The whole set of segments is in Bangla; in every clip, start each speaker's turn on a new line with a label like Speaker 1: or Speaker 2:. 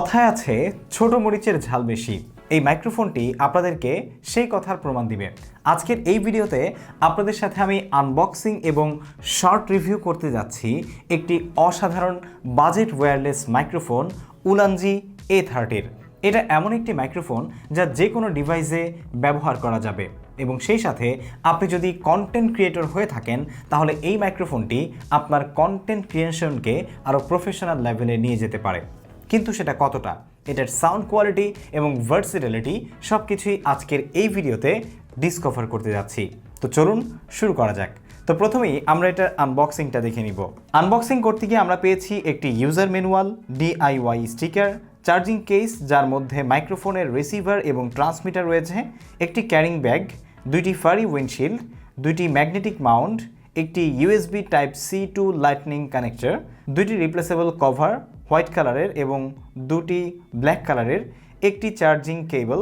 Speaker 1: কথায় আছে, ছোট মরিচের ঝাল বেশি। এই মাইক্রোফোনটি আপনাদেরকে সেই কথার প্রমাণ দিবে। আজকের এই ভিডিওতে আপনাদের সাথে আমি আনবক্সিং এবং শর্ট রিভিউ করতে যাচ্ছি একটি অসাধারণ budget wireless microphone Ulanzi A থার্টির এটা এমন একটি মাইক্রোফোন যা যে কোনো ডিভাইসে ব্যবহার করা যাবে। এবং সেই সাথে আপনি যদি কন্টেন্ট ক্রিয়েটর হয়ে থাকেন, তাহলে এই মাইক্রোফোনটি আপনার কন্টেন্ট ক্রিয়েশনকে আরও প্রফেশনাল লেভেলে নিয়ে যেতে পারে। কিন্তু সেটা কতটা? এটার সাউন্ড কোয়ালিটি এবং ভার্সিটালিটি সব কিছুই আজকের এই ভিডিওতে ডিসকভার করতে যাচ্ছি। তো চলুন শুরু করা যাক। তো প্রথমেই আমরা এটার আনবক্সিংটা দেখে নিব। আনবক্সিং করতে গিয়ে আমরা পেয়েছি একটি user manual DIY sticker charging case যার মধ্যে মাইক্রোফোনের রিসিভার এবং ট্রান্সমিটার রয়েছে, একটি ক্যারিং ব্যাগ দুইটি ফারি উইন্ডশিল্ড দুইটি ম্যাগনেটিক মাউন্ট একটি USB type C to lightning connector দুইটি রিপ্লেসেবল কভার হোয়াইট কালারের এবং দুটি ব্ল্যাক কালারের একটি চার্জিং কেবল,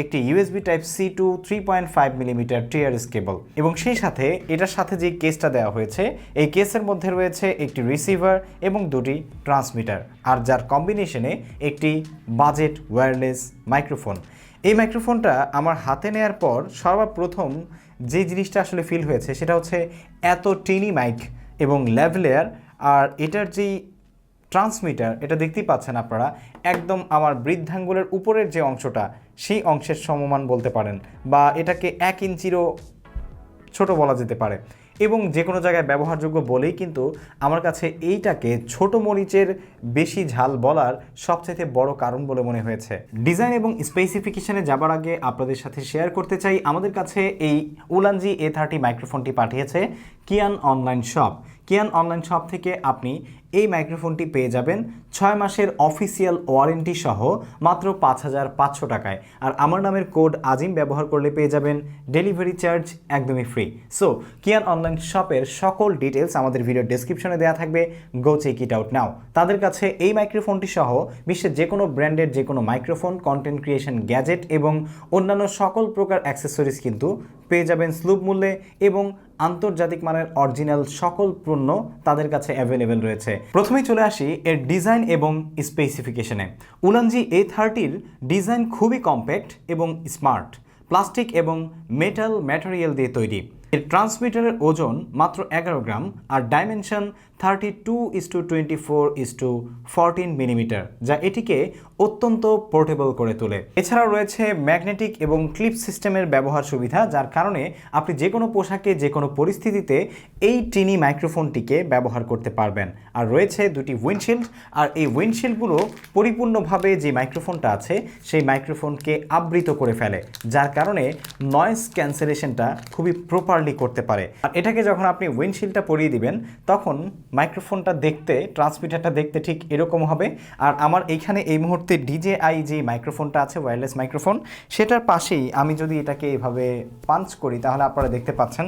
Speaker 1: একটি USB type C to three point five millimetre TRS cable. এবং সেই সাথে এটার সাথে যে কেসটা দেওয়া হয়েছে, এই কেসের মধ্যে রয়েছে একটি রিসিভার এবং দুটি ট্রান্সমিটার, আর যার কম্বিনেশনে একটি বাজেট ওয়্যারলেস মাইক্রোফোন। এই মাইক্রোফোনটা আমার হাতে নেয়ার পর সর্বপ্রথম যে জিনিসটা আসলে ফিল হয়েছে সেটা হচ্ছে এত টিনি মাইক এবং ল্যাভলেয়ার আর এটার যেই ট্রান্সমিটার, এটা দেখতেই পাচ্ছেন আপনারা, একদম আমার বৃদ্ধাঙ্গুলের উপরের যে অংশটা, সেই অংশের সমমান বলতে পারেন বা এটাকে এক ইঞ্চিরও ছোট বলা যেতে পারে। এবং যে কোনো জায়গায় ব্যবহারযোগ্য বলেই কিন্তু আমার কাছে এইটাকে ছোট মরিচের বেশি ঝাল বলার সবচেয়ে বড় কারণ বলে মনে হয়েছে। ডিজাইন এবং স্পেসিফিকেশনে যাবার আগে আপনাদের সাথে শেয়ার করতে চাই। আমাদের কাছে এই উলানজি এ থার্টি মাইক্রোফোনটি পাঠিয়েছে Kiyan online shop. Kiyan online shop থেকে আপনি এই মাইক্রোফোনটি পেয়ে যাবেন? ছয় মাসের অফিসিয়াল ওয়ারেন্টি সহ মাত্র পাঁচ হাজার পাঁচশো টাকায়। আর আমার নামের কোড আজিম ব্যবহার করলে পেয়ে যাবেন ডেলিভারি চার্জ একদমই ফ্রি। সো, কিয়ান অনলাইন শপের সকল ডিটেলস আমাদের ভিডিও ডেসক্রিপশনে দেওয়া থাকবে। Go check it out now. তাদের কাছে এই মাইক্রোফোনটি সহ বিশ্বের যে কোনো ব্র্যান্ডের যে কোনো মাইক্রোফোন, কন্টেন্ট ক্রিয়েশন গ্যাজেট এবং অন্যান্য সকল প্রকার অ্যাক্সেসরিজ কিন্তু পেয়ে যাবেন স্লুপ মূল্যে এবং আন্তর্জাতিক মানের অরিজিনাল সকল পণ্য তাদের কাছে অ্যাভেলেবেল রয়েছে। প্রথমেই চলে আসি এর ডিজাইন এবং স্পেসিফিকেশনে উলানজি এ থার্টির ডিজাইন খুবই কম্প্যাক্ট এবং স্মার্ট প্লাস্টিক এবং মেটাল ম্যাটেরিয়াল দিয়ে তৈরি। এর ট্রান্সমিটারের ওজন মাত্র এগারো gram R dimension thirty two is to twenty four is to fourteen millimetre যা এটিকে অত্যন্ত পোর্টেবল করে তোলে। এছাড়াও রয়েছে ম্যাগনেটিক এবং ক্লিপ সিস্টেমের ব্যবহার সুবিধা, যার কারণে আপনি যে কোনো পোশাকে, যে কোনো পরিস্থিতিতে এই টিনি মাইক্রোফোনটিকে ব্যবহার করতে পারবেন। আর রয়েছে দুটি উইন্ডশিল্ড, আর এই উইন্ডশিল্ডগুলো পরিপূর্ণভাবে যে মাইক্রোফোনটা আছে, সেই মাইক্রোফোনকে আবৃত করে ফেলে, যার কারণে নয়েজ ক্যান্সেলেশনটা খুবই প্রপারলি করতে পারে। আর এটাকে যখন আপনি উইন্ডশিল্ডটা পরিয়ে দিবেন, তখন মাইক্রোফোনটা দেখতে ট্রান্সমিটারটা দেখতে ঠিক এরকম হবে। আর আমার এইখানে এই মুহূর্তে ডিজেআই যে মাইক্রোফোনটা আছে ওয়্যারলেস মাইক্রোফোন সেটার পাশেই আমি যদি এটাকে এভাবে পাঞ্চ করি, তাহলে আপনারা দেখতে পাচ্ছেন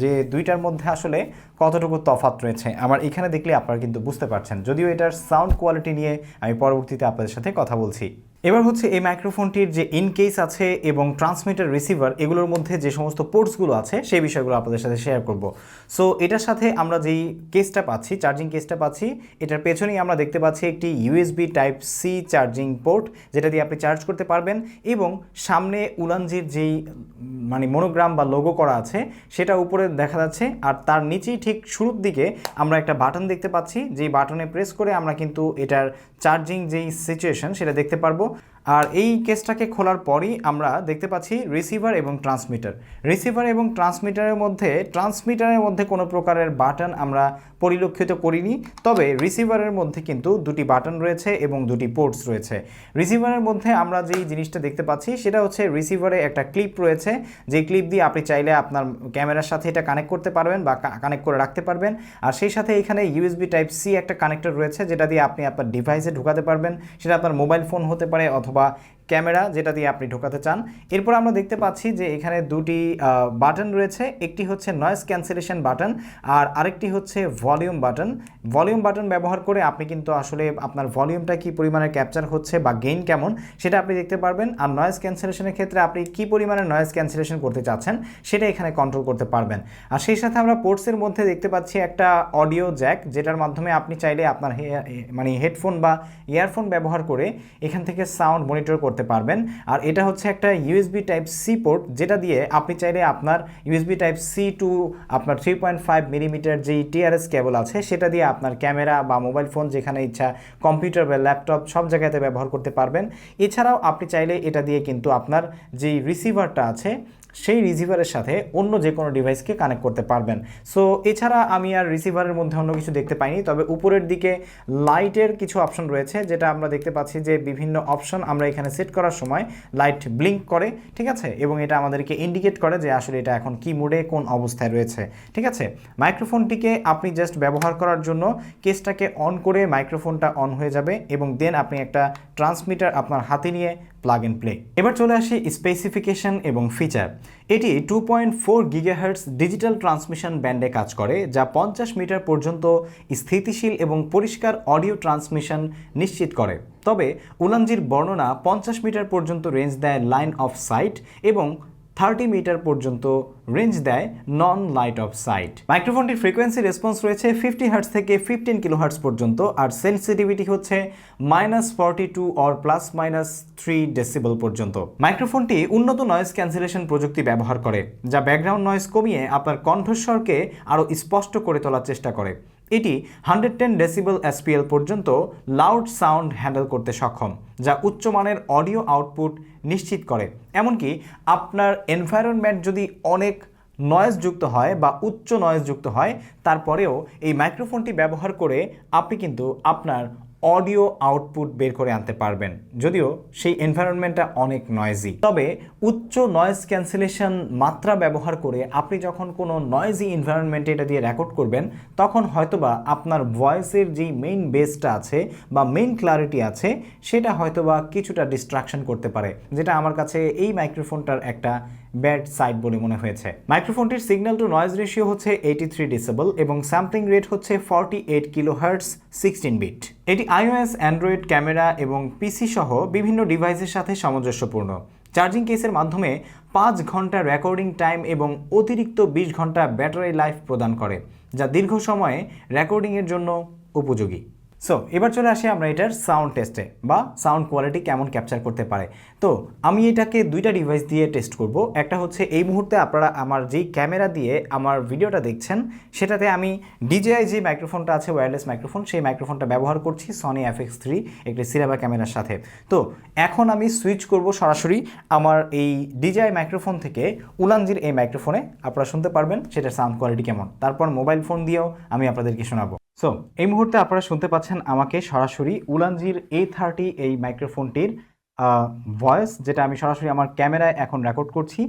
Speaker 1: যে দুইটার মধ্যে আসলে কতটুকু তফাত রয়েছে। আমার এখানে দেখলে আপনারা কিন্তু বুঝতে পারছেন। যদিও এটার সাউন্ড কোয়ালিটি নিয়ে আমি পরবর্তীতে আপনাদের সাথে কথা বলছি। এবার হচ্ছে এই মাইক্রোফোনটির যে ইনকেস আছে এবং ট্রান্সমিটার রিসিভার এগুলোর মধ্যে যে সমস্ত পোর্টসগুলো আছে, সেই বিষয়গুলো আপনাদের সাথে শেয়ার করব। সো এটার সাথে আমরা যেই কেসটা পাচ্ছি চার্জিং কেসটা পাচ্ছি, এটার পেছনেই আমরা দেখতে পাচ্ছি একটি USB type C charging port যেটা দিয়ে আপনি চার্জ করতে পারবেন এবং সামনে উলানজির যেই মানে মনোগ্রাম বা লোগো করা আছে, সেটা উপরে দেখা যাচ্ছে আর তার নিচেই ঠিক শুরুর দিকে আমরা একটা বাটন দেখতে পাচ্ছি, যেই বাটনে প্রেস করে আমরা কিন্তু এটার চার্জিং যেই সিচুয়েশন সেটা দেখতে পারব। আর এই কেসটাকে খোলার পরই আমরা দেখতে পাচ্ছি রিসিভার এবং ট্রান্সমিটার। রিসিভার এবং ট্রান্সমিটারের মধ্যে ট্রান্সমিটারের মধ্যে কোনো প্রকারের বাটন আমরা পরিলক্ষিত করিনি, তবে রিসিভারের মধ্যে কিন্তু দুটি বাটন রয়েছে এবং দুটি পোর্টস রয়েছে। রিসিভারের মধ্যে আমরা যেই জিনিসটা দেখতে পাচ্ছি, সেটা হচ্ছে রিসিভারে একটা ক্লিপ রয়েছে। যে ক্লিপ দিয়ে আপনি চাইলে আপনার ক্যামেরার সাথে এটা কানেক্ট করতে পারবেন বা কানেক্ট করে রাখতে পারবেন। আর সেই সাথে এখানে ইউএসবি টাইপ সি একটা কানেক্টর রয়েছে, যেটা দিয়ে আপনি আপনার ডিভাইসে ঢুকাতে পারবেন। সেটা আপনার মোবাইল ফোন হতে পারে অথবা roubar ক্যামেরা যেটা দিয়ে আপনি ঢোকাতে চান। এরপর আমরা দেখতে পাচ্ছি যে এখানে দুটি বাটন রয়েছে। একটি হচ্ছে নয়েজ ক্যান্সেলেশন বাটন আর আরেকটি হচ্ছে ভলিউম বাটন। ভলিউম বাটন ব্যবহার করে আপনি কিন্তু আসলে আপনার ভলিউমটা কি পরিমাণে ক্যাপচার হচ্ছে বা গেইন কেমন সেটা আপনি দেখতে পারবেন। আর নয়েজ ক্যান্সেলেশনের ক্ষেত্রে আপনি কি পরিমাণে নয়েজ ক্যান্সেলেশন করতে চাচ্ছেন সেটা এখানে কন্ট্রোল করতে পারবেন। আর সেই সাথে আমরা পোর্টসের মধ্যে দেখতে পাচ্ছি একটা অডিও জ্যাক যেটার মাধ্যমে আপনি চাইলে আপনার মানে হেডফোন বা ইয়ারফোন ব্যবহার করে এখান থেকে সাউন্ড মনিটর করতে পারবেন। আর এটা হচ্ছে একটা ইউএসবি টাইপ সি পোর্ট যেটা দিয়ে আপনি চাইলে আপনার ইউএসবি টাইপ সি টু আপনার থ্রি পয়েন্ট ফাইভ মিলিমিটার যেই টিআরএস কেবল আছে, সেটা দিয়ে আপনার ক্যামেরা বা মোবাইল ফোন যেখানে ইচ্ছা কম্পিউটার বা ল্যাপটপ সব জায়গাতে ব্যবহার করতে পারবেন। এছাড়াও আপনি চাইলে এটা দিয়ে কিন্তু আপনার যেই রিসিভারটা আছে সেই রিসিভারের সাথে অন্য যে কোনো ডিভাইসকে কানেক্ট করতে পারবেন। সো এছাড়া আমি আর রিসিভারের মধ্যে অন্য কিছু দেখতে পাইনি, তবে উপরের দিকে লাইটের কিছু অপশন রয়েছে, যেটা আমরা দেখতে পাচ্ছি যে বিভিন্ন অপশন আমরা এখানে সেট করার সময় লাইট ব্লিঙ্ক করে, ঠিক আছে? এবং এটা আমাদেরকে ইন্ডিকেট করে যে আসলে এটা এখন কি মোডে কোন অবস্থায় রয়েছে, ঠিক আছে? মাইক্রোফোনটিকে আপনি জাস্ট ব্যবহার করার জন্য কেসটাকে অন করে মাইক্রোফোনটা অন হয়ে যাবে এবং দেন আপনি একটা ট্রান্সমিটার আপনার হাতে নিয়ে প্লাগ অ্যান্ড প্লে এবার চলে আসি স্পেসিফিকেশন এবং ফিচার এটি two point four gigahertz digital transmission ব্যান্ডে কাজ করে, যা পঞ্চাশ মিটার পর্যন্ত স্থিতিশীল এবং পরিষ্কার অডিও ট্রান্সমিশন নিশ্চিত করে। তবে উলানজির বর্ণনা পঞ্চাশ মিটার পর্যন্ত রেঞ্জ দেয় লাইন অফ সাইট এবং থার্টি মিটার পর্যন্ত রেঞ্জ দেয় নন লাইট অফ সাইট মাইক্রোফোনটির ফ্রিকোয়েন্সি রেসপন্স রয়েছে ফিফটি হার্টস থেকে ফিফটিন কিলো হার্টস পর্যন্ত আর সেন্সিটিভিটি হচ্ছে minus forty two or plus minus three decibel পর্যন্ত। মাইক্রোফোনটি উন্নত নয়েজ ক্যান্সেলেশন প্রযুক্তি ব্যবহার করে, যা ব্যাকগ্রাউন্ড নয়েজ কমিয়ে আপনার কণ্ঠস্বরকে আরও স্পষ্ট করে তোলার চেষ্টা করে। এটি হান্ড্রেড টেন ডেসিবল এসপিএল পর্যন্ত লাউড সাউন্ড হ্যান্ডেল করতে সক্ষম, যা উচ্চমানের অডিও আউটপুট নিশ্চিত করে। এমনকি আপনার এনভায়রনমেন্ট যদি অনেক নয়েজ যুক্ত হয় বা উচ্চ নয়েজ যুক্ত হয়, তারপরেও এই মাইক্রোফোনটি ব্যবহার করে আপনি কিন্তু আপনার অডিও আউটপুট বের করে আনতে পারবেন। যদিও সেই এনভায়রনমেন্টটা অনেক নয়েজি তবে উচ্চ নয়েজ ক্যান্সেলেশন মাত্রা ব্যবহার করে আপনি যখন কোনো নয়েজি এনভায়রনমেন্টে এটা দিয়ে রেকর্ড করবেন, তখন হয়তোবা আপনার ভয়েসের যেই মেইন বেসটা আছে বা মেইন ক্লারিটি আছে, সেটা হয়তোবা কিছুটা ডিস্ট্রাকশন করতে পারে। যেটা আমার কাছে এই মাইক্রোফোনটার একটা ব্যাড সাইড বলে মনে হয়েছে। মাইক্রোফোনটির সিগন্যাল টু নয়েজ রেশিও হচ্ছে এইটি থ্রি ডিসেবল এবং স্যাম্পলিং রেট হচ্ছে forty eight kilohertz sixteen bit এটি আইওএস অ্যান্ড্রয়েড ক্যামেরা এবং পিসি সহ বিভিন্ন ডিভাইসের সাথে সামঞ্জস্যপূর্ণ। চার্জিং কেসের মাধ্যমে পাঁচ ঘণ্টা রেকর্ডিং টাইম এবং অতিরিক্ত বিশ ঘণ্টা ব্যাটারি লাইফ প্রদান করে, যা দীর্ঘ সময়ে রেকর্ডিংয়ের জন্য উপযোগী। সো এবার চলে আসি আমরা এটার সাউন্ড টেস্টে বা সাউন্ড কোয়ালিটি কেমন ক্যাপচার করতে পারে। তো, আমি এটাকে দুইটা ডিভাইস দিয়ে টেস্ট করব। একটা হচ্ছে এই মুহূর্তে আপনারা আমার যেই ক্যামেরা দিয়ে আমার ভিডিওটা দেখছেন, সেটাতে আমি ডিজিআই যে মাইক্রোফোনটা আছে ওয়্যারলেস মাইক্রোফোন সেই মাইক্রোফোনটা ব্যবহার করছি সনি এফ এক্স থ্রি একটি সিরাবা ক্যামেরার সাথে। তো, এখন আমি সুইচ করব সরাসরি আমার এই ডিজিআই মাইক্রোফোন থেকে উলানজির এই মাইক্রোফোনে আপনারা শুনতে পারবেন সেটার সাউন্ড কোয়ালিটি কেমন। তারপর মোবাইল ফোন দিয়েও আমি আপনাদেরকে শোনাবো। সো এই মুহূর্তে আপনারা শুনতে পাচ্ছেন আমাকে সরাসরি উলানজির এ থার্টি এই মাইক্রোফোনটির ভয়েস যেটা আমি সরাসরি আমার ক্যামেরায় এখন রেকর্ড করছি।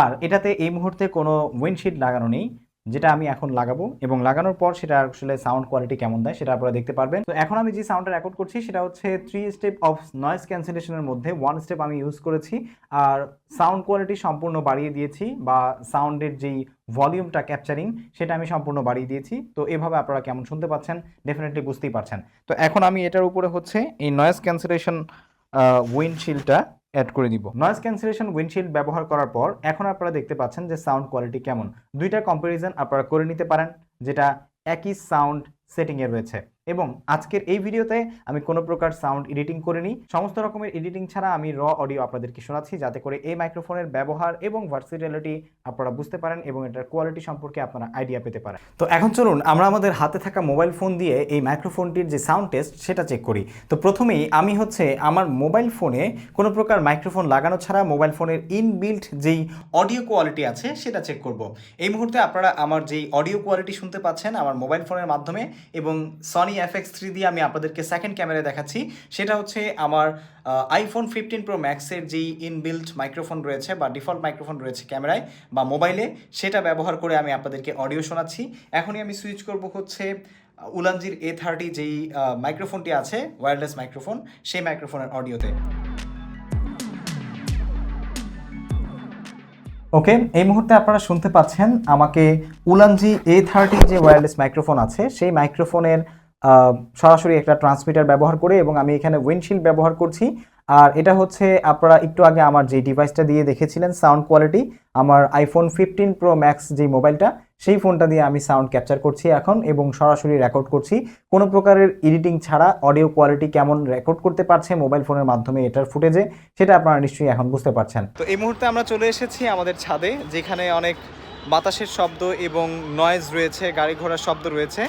Speaker 1: আর এটাতে এই মুহূর্তে কোনো উইন্ডশিট লাগানো নেই। যেটা আমি এখন লাগাবো এবং লাগানোর পর সেটা আসলে সাউন্ড কোয়ালিটি কেমন দেয় সেটা আপনারা দেখতে পারবেন। তো এখন আমি যে সাউন্ডটা রেকর্ড করছি সেটা হচ্ছে থ্রি স্টেপ অফ নয়েজ ক্যান্সেলেশনের মধ্যে ওয়ান স্টেপ আমি ইউজ করেছি আর সাউন্ড কোয়ালিটি সম্পূর্ণ বাড়িয়ে দিয়েছি বা সাউন্ডের যেই ভলিউমটা ক্যাপচারিং সেটা আমি সম্পূর্ণ বাড়িয়ে দিয়েছি। তো এভাবে আপনারা কেমন শুনতে পাচ্ছেন ডেফিনেটলি বুঝতেই পারছেন। তো এখন আমি এটার উপরে হচ্ছে এই নয়েজ ক্যান্সেলেশন উইন্ডশিল্ডটা অ্যাড করে দিব নয়েজ ক্যান্সেলেশন উইন্ডশিল্ড ব্যবহার করার পর এখন আপনারা দেখতে পাচ্ছেন যে সাউন্ড কোয়ালিটি কেমন। দুইটা কম্পারিজন আপনারা করে নিতে পারেন, যেটা একই সাউন্ড সেটিংয়ে রয়েছে। এবং আজকের এই ভিডিওতে আমি কোনো প্রকার সাউন্ড এডিটিং করিনি। সমস্ত রকমের এডিটিং ছাড়া আমি র অডিও আপনাদেরকে শোনাচ্ছি, যাতে করে এই মাইক্রোফোনের ব্যবহার এবং ভার্সিটালিটি আপনারা বুঝতে পারেন এবং এটার কোয়ালিটি সম্পর্কে আপনারা আইডিয়া পেতে পারেন। তো এখন চলুন, আমরা আমাদের হাতে থাকা মোবাইল ফোন দিয়ে এই মাইক্রোফোনটির যে সাউন্ড টেস্ট সেটা চেক করি। তো প্রথমেই আমি হচ্ছে আমার মোবাইল ফোনে কোনো প্রকার মাইক্রোফোন লাগানো ছাড়া মোবাইল ফোনের ইনবিল্ট যেই অডিও কোয়ালিটি আছে, সেটা চেক করব। এই মুহূর্তে আপনারা আমার যেই অডিও কোয়ালিটি শুনতে পাচ্ছেন আমার মোবাইল ফোনের মাধ্যমে এবং সনি এফ এক্স থ্রি দিয়ে আমি আপনাদেরকে সেকেন্ড ক্যামেরা দেখাচ্ছি। সেটা হচ্ছে আমার আইফোন ফিফটিন প্রো ম্যাক্সের যেই ইনবিল্ট মাইক্রোফোন রয়েছে বা ডিফল্ট মাইক্রোফোন রয়েছে ক্যামেরায় বা মোবাইলে সেটা ব্যবহার করে আমি আপনাদেরকে অডিও শোনাচ্ছি। এখনই আমি সুইচ করব হচ্ছে উলানজির এ থার্টি যেই মাইক্রোফোনটি আছে ওয়্যারলেস মাইক্রোফোন সেই মাইক্রোফোনের অডিওতে ওকে এই মুহূর্তে আপনারা শুনতে পাচ্ছেন আমাকে উলানজি এ থার্টি যে ওয়্যারলেস মাইক্রোফোন আছে, সেই মাইক্রোফোনের সরাসরি একটা ট্রান্সমিটার ব্যবহার করে এবং আমি এখানে উইন্ডশিল্ড ব্যবহার করছি। আর এটা হচ্ছে আপনারা একটু আগে আমার যে ডিভাইসটা দিয়ে দেখেছিলেন সাউন্ড কোয়ালিটি আমার আইফোন ফিফটিন প্রো ম্যাক্স যে মোবাইলটা সেই ফোনটা দিয়ে আমি সাউন্ড ক্যাপচার করছি এখন এবং সরাসরি রেকর্ড করছি। কোনো প্রকারের এডিটিং ছাড়া অডিও কোয়ালিটি কেমন রেকর্ড করতে পারছে মোবাইল ফোনের মাধ্যমে এটার ফুটেজে সেটা আপনারা নিশ্চয়ই এখন বুঝতে পারছেন। তো এই মুহূর্তে আমরা চলে এসেছি আমাদের ছাদে, যেখানে অনেক বাতাসের শব্দ এবং নয়েজ রয়েছে, গাড়ি ঘোড়ার শব্দ রয়েছে।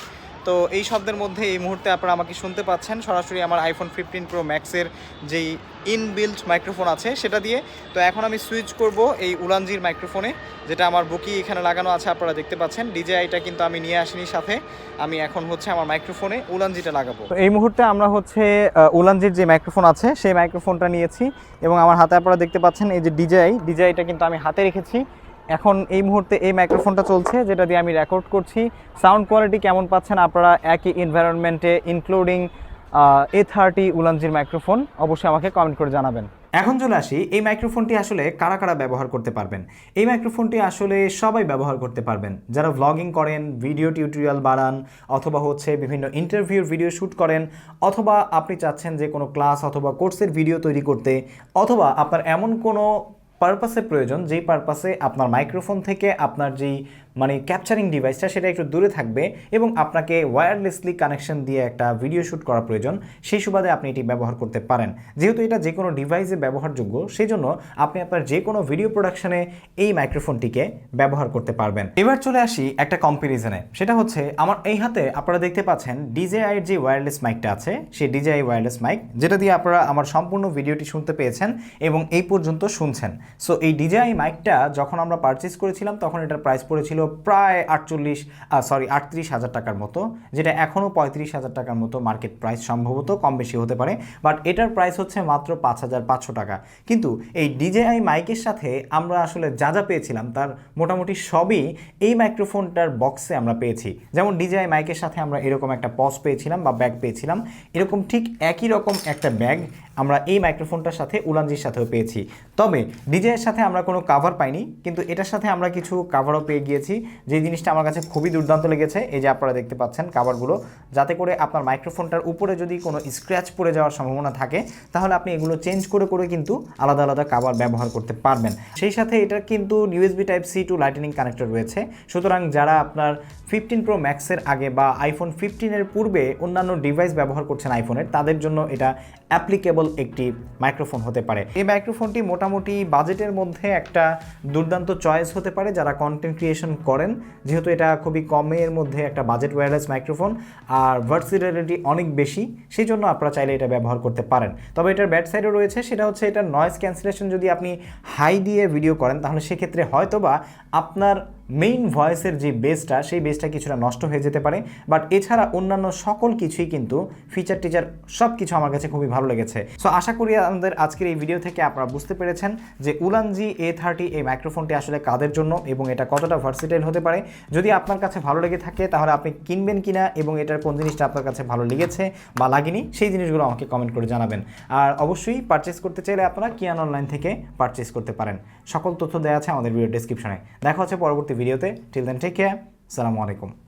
Speaker 1: তো এই শব্দের মধ্যে এই মুহূর্তে আপনারা আমাকে শুনতে পাচ্ছেন। সরাসরি আমার আইফোন ফিফটিন প্রো ম্যাক্সের যেই ইনবিল্ট মাইক্রোফোন আছে, সেটা দিয়ে। তো এখন আমি সুইচ করব এই উলানজির মাইক্রোফোনে যেটা আমার বুকি এখানে লাগানো আছে, আপনারা দেখতে পাচ্ছেন। ডিজেআইটা কিন্তু আমি নিয়ে আসিনি সাথে। আমি এখন হচ্ছে আমার মাইক্রোফোনে উলানজিটা লাগাবো। তো এই মুহূর্তে আমরা হচ্ছে উলানজির যে মাইক্রোফোন আছে, সেই মাইক্রোফোনটা নিয়েছি এবং আমার হাতে আপনারা দেখতে পাচ্ছেন এই যে ডিজেআই। ডিজেআইটা কিন্তু আমি হাতে রেখেছি। এখন এই মুহূর্তে এই মাইক্রোফোনটা চলছে, যেটা দিয়ে আমি রেকর্ড করছি। সাউন্ড কোয়ালিটি কেমন পাচ্ছেন আপনারা একই এনভায়রনমেন্টে ইনক্লুডিং এ থার্টি উলানজির মাইক্রোফোন অবশ্যই আমাকে কমেন্ট করে জানাবেন। এখন চলে আসি, এই মাইক্রোফোনটি আসলে কারা কারা ব্যবহার করতে পারবেন? এই মাইক্রোফোনটি আসলে সবাই ব্যবহার করতে পারবেন। যারা ভ্লগিং করেন ভিডিও টিউটোরিয়াল বাড়ান, অথবা হচ্ছে বিভিন্ন ইন্টারভিউর ভিডিও শ্যুট করেন, অথবা আপনি চাচ্ছেন যে কোনো ক্লাস অথবা কোর্সের ভিডিও তৈরি করতে, অথবা আপনার এমন কোনো পারপাসে প্রয়োজন যেই পারপাসে আপনার মাইক্রোফোন থেকে আপনার যেই মানে ক্যাপচারিং ডিভাইসটা সেটা একটু দূরে থাকবে এবং আপনাকে ওয়্যারলেসলি কানেকশন দিয়ে একটা ভিডিও শ্যুট করা প্রয়োজন, সেই সুবাদে আপনি এটি ব্যবহার করতে পারেন। যেহেতু এটা যে কোনো ডিভাইসে ব্যবহারযোগ্য সেই জন্য আপনি আপনার যে কোনো ভিডিও প্রোডাকশনে এই মাইক্রোফোনটিকে ব্যবহার করতে পারবেন। এবার চলে আসি একটা কম্পারিজনে সেটা হচ্ছে আমার এই হাতে আপনারা দেখতে পাচ্ছেন ডিজেআইয়ের যে ওয়্যারলেস মাইকটা আছে, সেই ডিজেআই ওয়্যারলেস মাইক যেটা দিয়ে আপনারা আমার সম্পূর্ণ ভিডিওটি শুনতে পেয়েছেন এবং এই পর্যন্ত শুনছেন। সো এই ডিজেআই মাইকটা যখন আমরা পারচেস করেছিলাম, তখন এটার প্রাইস পড়েছিল প্রায় আটচল্লিশ সরি আটত্রিশ হাজার টাকার মতো, যেটা এখনও পঁয়ত্রিশ হাজার টাকার মতো মার্কেট প্রাইস সম্ভবত কম বেশি হতে পারে বাট এটার প্রাইস হচ্ছে মাত্র পাঁচ হাজার পাঁচশো টাকা। কিন্তু এই ডিজেআই মাইকের সাথে আমরা আসলে যা যা পেয়েছিলাম, তার মোটামুটি সবই এই মাইক্রোফোনটার বক্সে আমরা পেয়েছি। যেমন ডিজেআই মাইকের সাথে আমরা এরকম একটা পস পেয়েছিলাম বা ব্যাগ পেয়েছিলাম। এরকম ঠিক একই রকম একটা ব্যাগ আমরা এই মাইক্রোফোনটার সাথে উলানজির সাথেও পেয়েছি। তবে ডিজের সাথে আমরা কোনো কাভার পাইনি, কিন্তু এটার সাথে আমরা কিছু কাভারও পেয়ে গিয়েছি, যে জিনিসটা আমার কাছে খুবই দুর্দান্ত লেগেছে। এই যে আপনারা দেখতে পাচ্ছেন কাভারগুলো যাতে করে আপনার মাইক্রোফোনটার উপরে যদি কোনো স্ক্র্যাচ পড়ে যাওয়ার সম্ভাবনা থাকে, তাহলে আপনি এগুলো চেঞ্জ করে করে কিন্তু আলাদা আলাদা কাভার ব্যবহার করতে পারবেন। সেই সাথে এটা কিন্তু USB type C to lightning connector রয়েছে। সুতরাং যারা আপনার ফিফটিন প্রো ম্যাক্সের আগে বা আইফোন ফিফটিনের পূর্বে অন্যান্য ডিভাইস ব্যবহার করছেন আইফোনের তাদের জন্য এটা অ্যাপ্লিকেবল একটি মাইক্রোফোন হতে পারে। এই মাইক্রোফোনটি মোটামুটি বাজেটের মধ্যে একটা দুর্দান্ত চয়েস হতে পারে যারা কন্টেন্ট ক্রিয়েশন করেন। যেহেতু এটা খুবই কমের মধ্যে একটা বাজেট ওয়্যারলেস মাইক্রোফোন আর ভার্সিটালিটি অনেক বেশি সেই জন্য আপনারা চাইলে এটা ব্যবহার করতে পারেন। তবে এটার ব্যাড সাইডও রয়েছে, সেটা হচ্ছে এটার নয়েজ ক্যান্সেলেশন যদি আপনি হাই দিয়ে ভিডিও করেন, তাহলে সেক্ষেত্রে হয়তোবা আপনার মেইন ভয়েসের যে বেসটা সেই বেসটা কিছুটা নষ্ট হয়ে যেতে পারে। বাট এছাড়া অন্যান্য সকল কিছুই কিন্তু ফিচার টিচার সব কিছু আমার কাছে খুবই ভালো লেগেছে। সো আশা করি আমাদের আজকের এই ভিডিও থেকে আপনারা বুঝতে পেরেছেন যে উলানজি এ থার্টি এই মাইক্রোফোনটি আসলে কাদের জন্য এবং এটা কতটা ভার্সিটাইল হতে পারে। যদি আপনার কাছে ভালো লেগে থাকে, তাহলে আপনি কিনবেন কিনা এবং এটার কোন জিনিসটা আপনার কাছে ভালো লেগেছে বা লাগেনি, সেই জিনিসগুলো আমাকে কমেন্ট করে জানাবেন। আর অবশ্যই পারচেস করতে চাইলে আপনারা কিয়ান অনলাইন থেকে পারচেস করতে পারেন। সকল তথ্য দেওয়া আছে আমাদের ভিডিও ডিসক্রিপশনে দেখা হচ্ছে পরবর্তী ভিডিওতে। টিল দেন টেক কেয়ার সালামু আলাইকুম